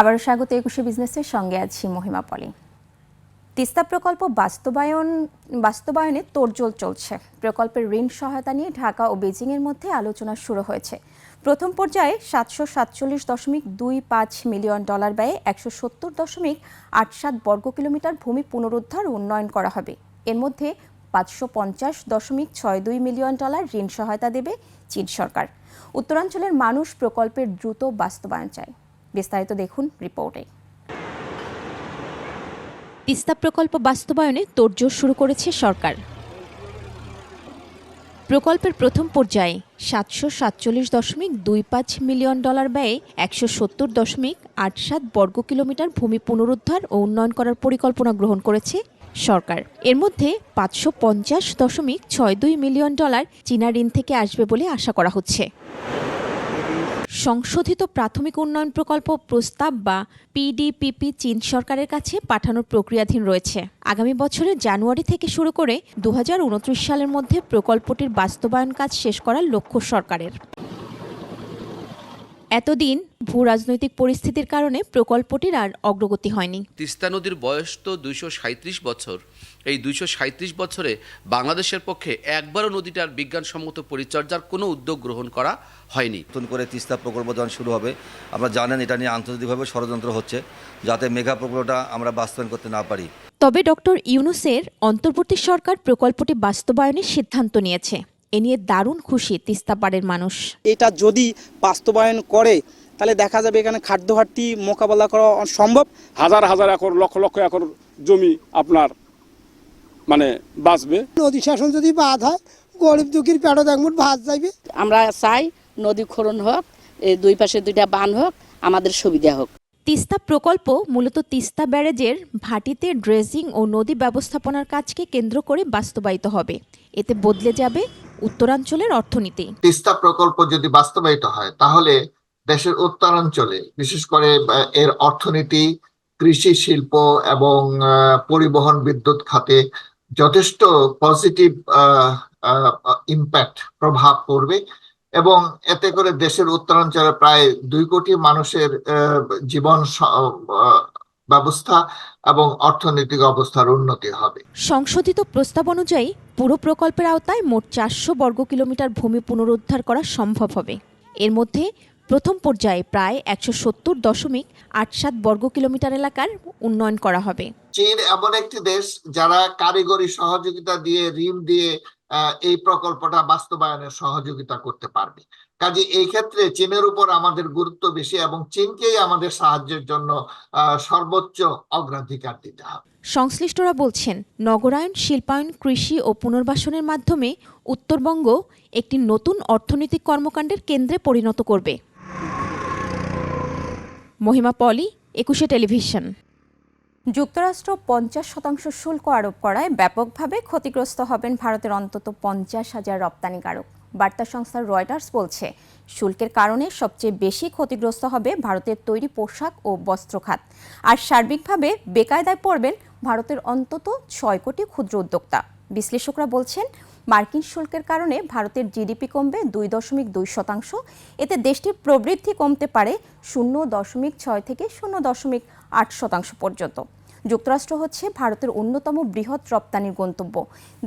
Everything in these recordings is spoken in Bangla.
আবারও স্বাগত একুশে বিজনেসের সঙ্গে আছি মহিমা পলি। তিস্তা প্রকল্প বাস্তবায়ন, বাস্তবায়নে তোড়জোড় চলছে। প্রকল্পের ঋণ সহায়তা নিয়ে ঢাকা ও বেজিংয়ের মধ্যে আলোচনা শুরু হয়েছে। প্রথম পর্যায়ে সাতশো সাতচল্লিশ দশমিক দুই পাঁচ মিলিয়ন ডলার ব্যয়ে একশো সত্তর দশমিক আট সাত বর্গ কিলোমিটার ভূমি পুনরুদ্ধার উন্নয়ন করা হবে। এর মধ্যে পাঁচশো পঞ্চাশ দশমিক ছয় দুই মিলিয়ন ডলার ঋণ সহায়তা দেবে চীন সরকার। উত্তরাঞ্চলের মানুষ প্রকল্পের দ্রুত বাস্তবায়ন চায়। বিস্তারিত দেখুন রিপোর্টে। তিস্তা প্রকল্প বাস্তবায়নে তোড়জোড় শুরু করেছে সরকার। প্রকল্পের প্রথম পর্যায়ে সাতশো সাতচল্লিশ দশমিক দুই পাঁচ মিলিয়ন ডলার ব্যয়ে একশো সত্তর দশমিক আট সাত বর্গ কিলোমিটার ভূমি পুনরুদ্ধার ও উন্নয়ন করার পরিকল্পনা গ্রহণ করেছে সরকার। এর মধ্যে পাঁচশো পঞ্চাশ দশমিক ছয় দুই মিলিয়ন ডলার চীনা ঋণ থেকে আসবে বলে আশা করা হচ্ছে। সংশোধিত প্রাথমিক উন্নয়ন প্রকল্প প্রস্তাব বা পিডিপিপি চীন সরকারের কাছে পাঠানোর প্রক্রিয়াধীন রয়েছে। আগামী বছরের জানুয়ারি থেকে শুরু করে দু হাজার উনত্রিশ সালের মধ্যে প্রকল্পটির বাস্তবায়ন কাজ শেষ করার লক্ষ্য সরকারের। এতদিন ভূ রাজনৈতিক পরিস্থিতির কারণে প্রকল্পটির আর অগ্রগতি হয়নি। তিস্তা নদীর বয়স তো দুইশো সাঁত্রিশ বছর। এই দুইশো সাঁত্রিশ বছরে বাংলাদেশের পক্ষে একবারও নদীটার বিজ্ঞানসম্মত পরিচর্যার কোনো উদ্যোগ গ্রহণ করা হয়নি। নতুন করে তিস্তা প্রকল্প যখন শুরু হবে আমরা জানেন এটা নিয়ে আন্তর্জাতিকভাবে ষড়যন্ত্র হচ্ছে যাতে মেগা প্রকল্পটা আমরা বাস্তবায়ন করতে না পারি। তবে ডক্টর ইউনুসের অন্তর্বর্তী সরকার প্রকল্পটি বাস্তবায়নের সিদ্ধান্ত নিয়েছে। এ নিয়ে দারুণ খুশি তিস্তাপাড়ের মানুষ। এটা যদি বাস্তবায়ন করে তাহলে দেখা যাবে এখানে খাদ্য ঘাটতি মোকাবেলা করা সম্ভব হাজার হাজার একর লক্ষ লক্ষ একর জমি আপনার মানে বাঁচবে। নদী শাসন যদি বাদ হয় গরিব দুঃখীর পেটও দেখমুট ভাত যাইবে। আমরা চাই নদী খনন হোক দুই পাশে দুইটা বান হোক আমাদের সুবিধা হোক। তিস্তা প্রকল্প মূলত তিস্তা ব্যারেজের ভাটিতে ড্রেজিং ও নদী ব্যবস্থাপনার কাজকে কেন্দ্র করে বাস্তবায়িত হবে। এতে বদলে যাবে উত্তরাঞ্চলের অর্থনীতি। তিস্তা প্রকল্প যদি বাস্তবায়িত হয়, তাহলে দেশের উত্তরাঞ্চলে, বিশেষ করে এর অর্থনীতি, কৃষি শিল্প এবং পরিবহন বিদ্যুৎ খাতে যথেষ্ট পজিটিভ ইম্প্যাক্ট প্রভাব পড়বে। এবং এতে করে দেশের উত্তরাঞ্চলে প্রায় দুই কোটি মানুষের জীবন ব্যবস্থা এবং অর্থনৈতিক অবস্থার উন্নতি হবে। সংশোধিত প্রস্তাব অনুযায়ী পুরো প্রকল্পের আওতায় মোট চারশো বর্গ কিলোমিটার ভূমি পুনরুদ্ধার করা সম্ভব হবে। এর মধ্যে প্রথম পর্যায়ে প্রায় একশো সত্তর দশমিক আট সাত বর্গ কিলোমিটার এলাকার উন্নয়ন করা হবে। চীন এমন একটি দেশ যারা কারিগরি সহযোগিতা দিয়ে ঋণ দিয়ে এই প্রকল্পটা বাস্তবায়নে সহযোগিতা করতে পারবে। কাজে এই ক্ষেত্রে চীনের উপর আমাদের গুরুত্ব বেশি এবং চীনকেই আমাদের সাহায্যের জন্য সর্বোচ্চ অগ্রাধিকার দিতে হবে। সংশ্লিষ্টরা বলছেন নগরায়ন শিল্পায়ন কৃষি ও পুনর্বাসনের মাধ্যমে উত্তরবঙ্গ একটি নতুন অর্থনৈতিক কর্মকাণ্ডের কেন্দ্রে পরিণত করবে। মহিমা পলি একুশে টেলিভিশন। যুক্তরাষ্ট্র পঞ্চাশ শতাংশ শুল্ক আরোপ করায় ব্যাপকভাবে ক্ষতিগ্রস্ত হবেন ভারতের অন্তত পঞ্চাশ হাজার রপ্তানিকারক। বার্তা সংস্থা রয়টার্স বলছে, শুল্কের কারণে সবচেয়ে বেশি ক্ষতিগ্রস্ত হবে ভারতের তৈরি পোশাক ও বস্ত্র খাত আর সার্বিকভাবে বেকায়দায় পড়বেন ভারতের অন্তত ছয় কোটি ক্ষুদ্র উদ্যোক্তা। বিশ্লেষকরা বলছেন, মার্কিন শুল্কের কারণে ভারতের জিডিপি কমবে দুই দশমিক দুই শতাংশ। এতে দেশটির প্রবৃদ্ধি কমতে পারে শূন্য দশমিক ছয় থেকে শূন্য দশমিক আট শতাংশ পর্যন্ত। যুক্তরাষ্ট্র হচ্ছে ভারতের অন্যতম বৃহৎ রপ্তানির গন্তব্য।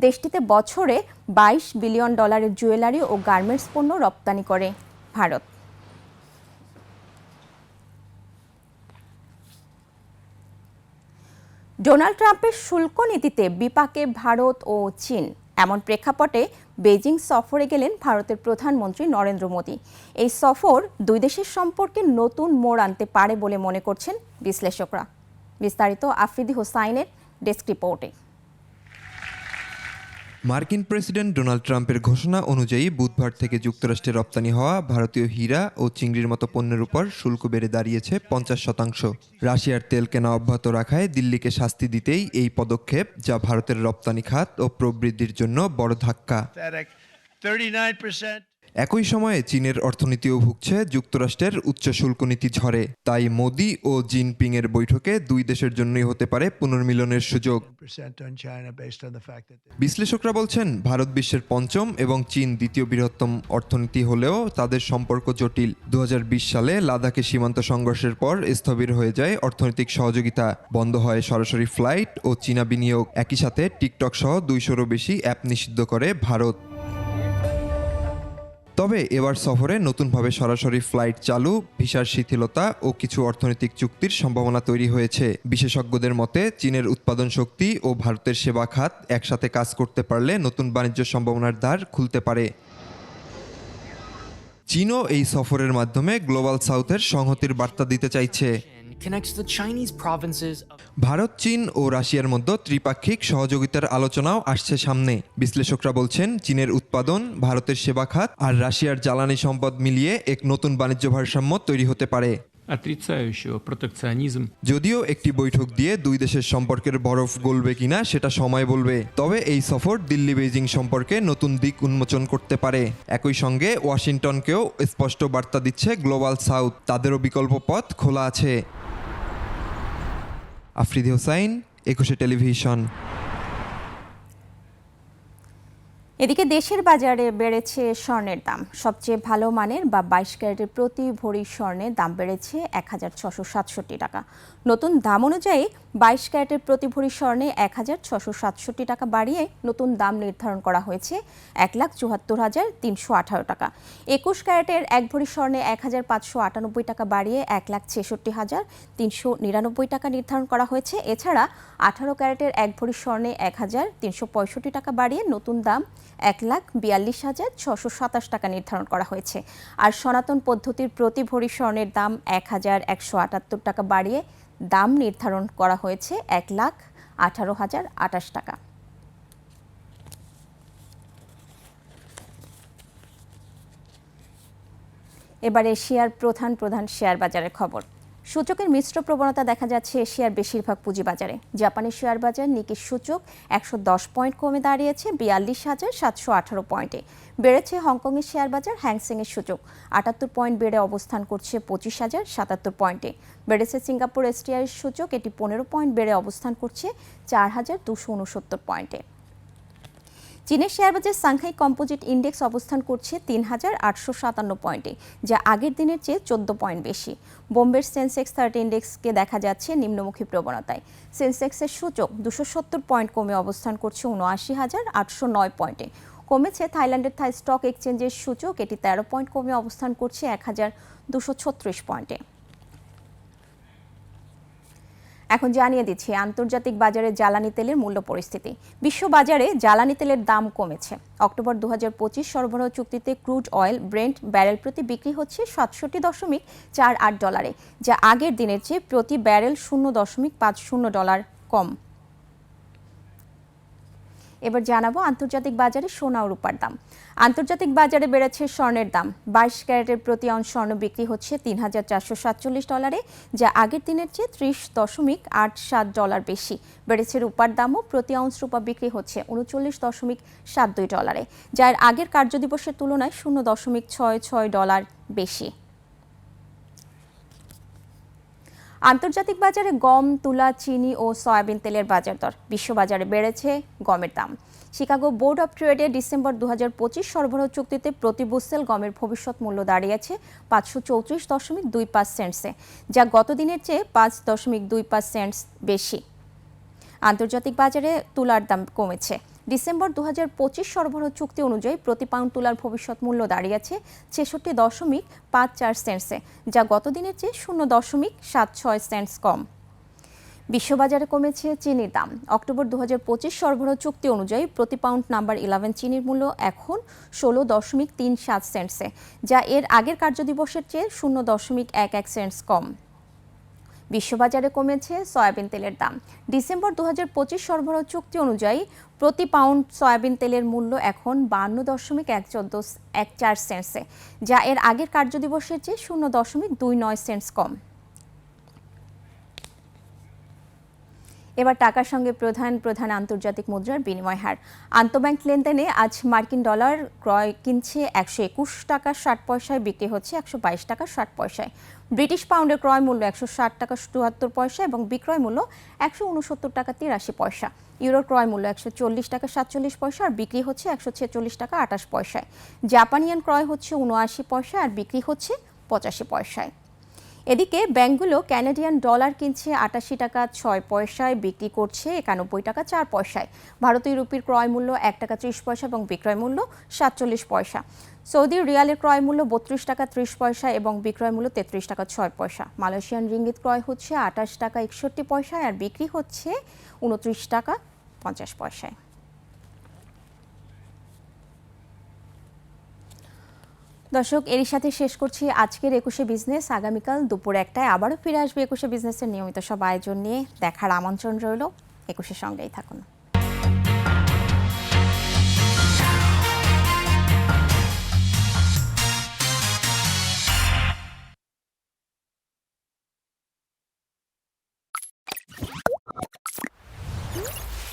দেশটিতে বছরে বাইশ বিলিয়ন ডলারের জুয়েলারি ও গার্মেন্টস পণ্য রপ্তানি করে ভারত। ডোনাল্ড ট্রাম্পের শুল্ক নীতিতে বিপাকে ভারত ও চীন। এমন প্রেক্ষাপটে বেজিং সফরে গেলেন ভারতের প্রধানমন্ত্রী নরেন্দ্র মোদী। এই সফর দুই দেশের সম্পর্কে নতুন মোড় আনতে পারে বলে মনে করছেন বিশ্লেষকরা। বিস্তারিত আফ্রিদি হোসাইনের ডেস্ক রিপোর্টে। মার্কিন প্রেসিডেন্ট ডোনাল্ড ট্রাম্পের ঘোষণা অনুযায়ী বুধবার থেকে যুক্তরাষ্ট্রে রপ্তানি হওয়া ভারতীয় হীরা ও চিংড়ির মতো পণ্যের উপর শুল্ক বেড়ে দাঁড়িয়েছে পঞ্চাশ শতাংশ। রাশিয়ার তেল কেনা অব্যাহত রাখায় দিল্লিকে শাস্তি দিতেই এই পদক্ষেপ যা ভারতের রপ্তানি খাত ও প্রবৃদ্ধির জন্য বড় ধাক্কা। একই সময়ে চীনের অর্থনীতিও ভুগছে, যুক্তরাষ্ট্রের উচ্চ শুল্ক নীতি ঝড়ে তাই মোদি ও জিনপিং এর বৈঠকে দুই দেশের জন্যই হতে পারে পুনর্মিলনের সুযোগ। বিশ্লেষকরা বলছেন, ভারত বিশ্বের পঞ্চম এবং চীন দ্বিতীয় বৃহত্তম অর্থনীতি হলেও তাদের সম্পর্ক জটিল। দু হাজার বিশ সালে লাদাখে সীমান্ত সংঘর্ষের পর স্থবির হয়ে যায় অর্থনৈতিক সহযোগিতা। বন্ধ হয় সরাসরি ফ্লাইট ও চীনা বিনিয়োগ। একই সাথে টিকটক সহ দুইশোরও বেশি অ্যাপ নিষিদ্ধ করে ভারত। তবে এবার সফরে নতুনভাবে সরাসরি ফ্লাইট চালু, ভিসার শিথিলতা ও কিছু অর্থনৈতিক চুক্তির সম্ভাবনা তৈরি হয়েছে। বিশেষজ্ঞদের মতে, চীনের উৎপাদন শক্তি ও ভারতের সেবা খাত একসাথে কাজ করতে পারলে নতুন বাণিজ্য সম্ভাবনার দ্বার খুলতে পারে। চীনও এই সফরের মাধ্যমে গ্লোবাল সাউথের সংহতির বার্তা দিতে চাইছে। ভারত, চীন ও রাশিয়ার মধ্যে ত্রিপাক্ষিক সহযোগিতার আলোচনাও আসছে সামনে। বিশ্লেষকরা বলছেন, চীনের উৎপাদন, ভারতের সেবা খাত আর রাশিয়ার জ্বালানি সম্পদ মিলিয়ে এক নতুন বাণিজ্য ভারসাম্য তৈরি হতে পারে। отрицающего протекционизм যদিও একটি বৈঠক দিয়ে দুই দেশের সম্পর্কের বরফ গলবে কিনা সেটা সময় বলবে তবে এই সফর দিল্লি বেইজিং সম্পর্কে নতুন দিক উন্মোচন করতে পারে একই সঙ্গে ওয়াশিংটনকেও স্পষ্ট বার্তা দিচ্ছে গ্লোবাল সাউথ তাদেরও বিকল্প পথ খোলা আছে আফ্রিদি হোসাইন একুশে টেলিভিশন এদিকে দেশের বাজারে বেড়েছে স্বর্ণের দাম। সবচেয়ে ভালো মানের বা বাইশ ক্যারেটের প্রতি ভরি স্বর্ণের দাম বেড়েছে এক হাজার ছশো সাতষট্টি টাকা। নতুন দাম অনুযায়ী বাইশ ক্যারেটের প্রতি ভরি স্বর্ণে এক হাজার ছশো সাতষট্টি টাকা বাড়িয়ে নতুন দাম নির্ধারণ করা হয়েছে এক লাখ চুয়াত্তর হাজার তিনশো আঠারো টাকা। একুশ ক্যারেটের এক ভরি স্বর্ণে এক হাজার পাঁচশো আটানব্বই টাকা বাড়িয়ে এক লাখ ছেষট্টি হাজার তিনশো নিরানব্বই টাকা নির্ধারণ করা হয়েছে। এছাড়া আঠারো ক্যারেটের এক ভরি স্বর্ণে এক হাজার তিনশো পঁয়ষট্টি টাকা বাড়িয়ে নতুন দাম এক লাখ বিয়াল্লিশ হাজার ছশো সাতাশ টাকা নির্ধারণ করা হয়েছে। আর সনাতন পদ্ধতির প্রতি ভরি স্বর্ণের দাম এক হাজার একশো আটাত্তর টাকা বাড়িয়ে দাম নির্ধারণ করা হয়েছে এক লাখ আঠারো হাজার আটাশ টাকা। এবার এশিয়ার প্রধান প্রধান শেয়ার বাজারের খবর। সূচকের মিশ্র প্রবণতা দেখা যাচ্ছে এশিয়ার বেশিরভাগ পুঁজিবাজারে। জাপানের শেয়ার বাজার নিকি সূচক একশো দশ পয়েন্ট কমে দাঁড়িয়েছে, বিয়াল্লিশ হাজার সাতশো আঠারো পয়েন্টে। বেড়েছে হংকংয়ের শেয়ার বাজার হ্যাংসেংয়ের সূচক, আটাত্তর পয়েন্ট বেড়ে অবস্থান করছে পঁচিশ হাজার সাতাত্তর পয়েন্টে। বেড়েছে সিঙ্গাপুর এসটিআই সূচক, এটি পনেরো পয়েন্ট বেড়ে অবস্থান করছে চার হাজার দুশো উনসত্তর পয়েন্টে। চীনের শেয়ারবাজার সাংহাই কম্পোজিট ইন্ডেক্স অবস্থান করছে তিন হাজার আটশো সাতান্ন পয়েন্টে, যা আগের দিনের চেয়ে চোদ্দ পয়েন্ট বেশি। বোম্বের সেন্সেক্স থার্টি ইন্ডেক্সকে দেখা যাচ্ছে নিম্নমুখী প্রবণতায়। সেন্সেক্সের সূচক দুশো সত্তর পয়েন্ট কমে অবস্থান করছে উনআশি হাজার আটশো নয় পয়েন্টে। কমেছে থাইল্যান্ডের থাই স্টক এক্সচেঞ্জের সূচক, এটি তেরো পয়েন্ট কমে অবস্থান করছে এক হাজার দুশো ছত্রিশ পয়েন্টে। এখন জানিয়ে দিচ্ছি, আন্তর্জাতিক বাজারে জ্বালানি তেলের মূল্য পরিস্থিতি। বিশ্ব বাজারে জ্বালানি তেলের দাম কমেছে। অক্টোবর দু পঁচিশ সরবরাহ চুক্তিতে ক্রুড অয়েল, ব্রেন্ট ব্যারেল প্রতি বিক্রি হচ্ছে সাতষট্টি দশমিক চার আট ডলারে, যা আগের দিনের চেয়ে প্রতি ব্যারেল শূন্য দশমিক পাঁচ শূন্য ডলার কম। এবার জানাব আন্তর্জাতিক বাজারে সোনা ও রূপার দাম। আন্তর্জাতিক বাজারে বেড়েছে স্বর্ণের দাম। বাইশ ক্যারেটের প্রতি অন স্বর্ণ বিক্রি হচ্ছে তিন হাজার চারশো সাতচল্লিশ ডলারে, যা আগের দিনের চেয়ে ত্রিশ দশমিক আট সাত ডলার বেশি। বেড়েছে রূপার দামও, প্রতি আউন্স রূপা বিক্রি হচ্ছে উনচল্লিশ দশমিক সাত দুই ডলারে, যার আগের কার্যদিবসের তুলনায় শূন্য দশমিক ছয় ছয় ডলার বেশি। আন্তর্জাতিক বাজারে গম, তুলা, চিনি ও সয়াবিন তেলের বাজার দর বিশ্ববাজারে বেড়েছে গমের দাম। শিকাগো বোর্ড অফ ট্রেডে ডিসেম্বর দু পঁচিশ সরবরাহ চুক্তিতে প্রতি বুসেল গমের ভবিষ্যৎ মূল্য দাঁড়িয়েছে পাঁচশো চৌত্রিশ দশমিক দুই পাঁচ সেন্টসে, যা গত দিনের চেয়ে পাঁচ দশমিক দুই পাঁচ সেন্টস বেশি। আন্তর্জাতিক বাজারে তুলার দাম কমেছে। ডিসেম্বর দু হাজার পঁচিশ সরবরাহ চুক্তি অনুযায়ী প্রতি পাউন্ড তুলার ভবিষ্যৎ মূল্য দাঁড়িয়েছে ছেষট্টি দশমিক পাঁচ চার সেন্টসে, যা গত দিনের চেয়ে শূন্য দশমিক সাত ছয় সেন্টস কম। বিশ্ববাজারে কমেছে চিনির দাম। অক্টোবর দু হাজার পঁচিশ সরবরাহ চুক্তি অনুযায়ী প্রতি পাউন্ড নাম্বার ইলেভেন চিনির মূল্য এখন ষোলো দশমিক তিন সাত সেন্টসে, যা এর আগের কার্যদিবসের চেয়ে শূন্য দশমিক এক এক সেন্টস কম। বিশ্ববাজারে কমেছে সয়াবিন তেলের দাম। ডিসেম্বর দু সরবরাহ চুক্তি অনুযায়ী প্রতি পাউন্ড সয়াবিন তেলের মূল্য এখন বান্ন দশমিক এক চোদ্দ এক চার সেন্টসে, যা এর আগের কার্যদিবসের চেয়ে শূন্য দশমিক দুই নয় সেন্টস কম। এবার টাকার সঙ্গে প্রধান প্রধান আন্তর্জাতিক মুদ্রার বিনিময় হার। আন্তঃব্যাংক লেনদেনে আজ মার্কিন ডলার ক্রয় কিনছে একশো একুশ টাকা ষাট পয়সায়, বিক্রি হচ্ছে একশো বাইশ টাকা ষাট পয়সায়। ব্রিটিশ পাউন্ডের ক্রয় মূল্য একশো ষাট টাকা চুয়াত্তর পয়সা এবং বিক্রয় মূল্য একশো উনসত্তর টাকা তিরাশি পয়সা। ইউরোর ক্রয় মূল্য একশো চল্লিশ টাকা সাতচল্লিশ পয়সা আর বিক্রি হচ্ছে একশো ছেচল্লিশ টাকা আটাশ পয়সায়। জাপানিয়ান ক্রয় হচ্ছে উনআশি পয়সা আর বিক্রি হচ্ছে পঁচাশি পয়সায়। এদিকে ব্যাংকগুলো ক্যানাডিয়ান ডলার কিনছে আটাশি টাকা ছয় পয়সায়, বিক্রি করছে একানব্বই টাকা চার পয়সায়। ভারতীয় রুপির ক্রয় মূল্য এক টাকা ত্রিশ পয়সা এবং বিক্রয় মূল্য সাতচল্লিশ পয়সা। সৌদি রিয়ালের ক্রয় মূল্য বত্রিশ টাকা ত্রিশ পয়সা এবং বিক্রয় মূল্য তেত্রিশ টাকা ছয় পয়সা। মালয়েশিয়ান রিঙ্গিত ক্রয় হচ্ছে আটাশ টাকা একষট্টি পয়সায় আর বিক্রি হচ্ছে উনত্রিশ টাকা পঞ্চাশ পয়সায়। দর্শক, এরই সাথে শেষ করছি আজকের একুশে বিজনেস। আগামীকাল দুপুর একটায় আবারও ফিরে আসবে একুশে বিজনেসের নিয়মিত সব আয়োজন নিয়ে। দেখার আমন্ত্রণ রইল। একুশের সঙ্গেই থাকুন।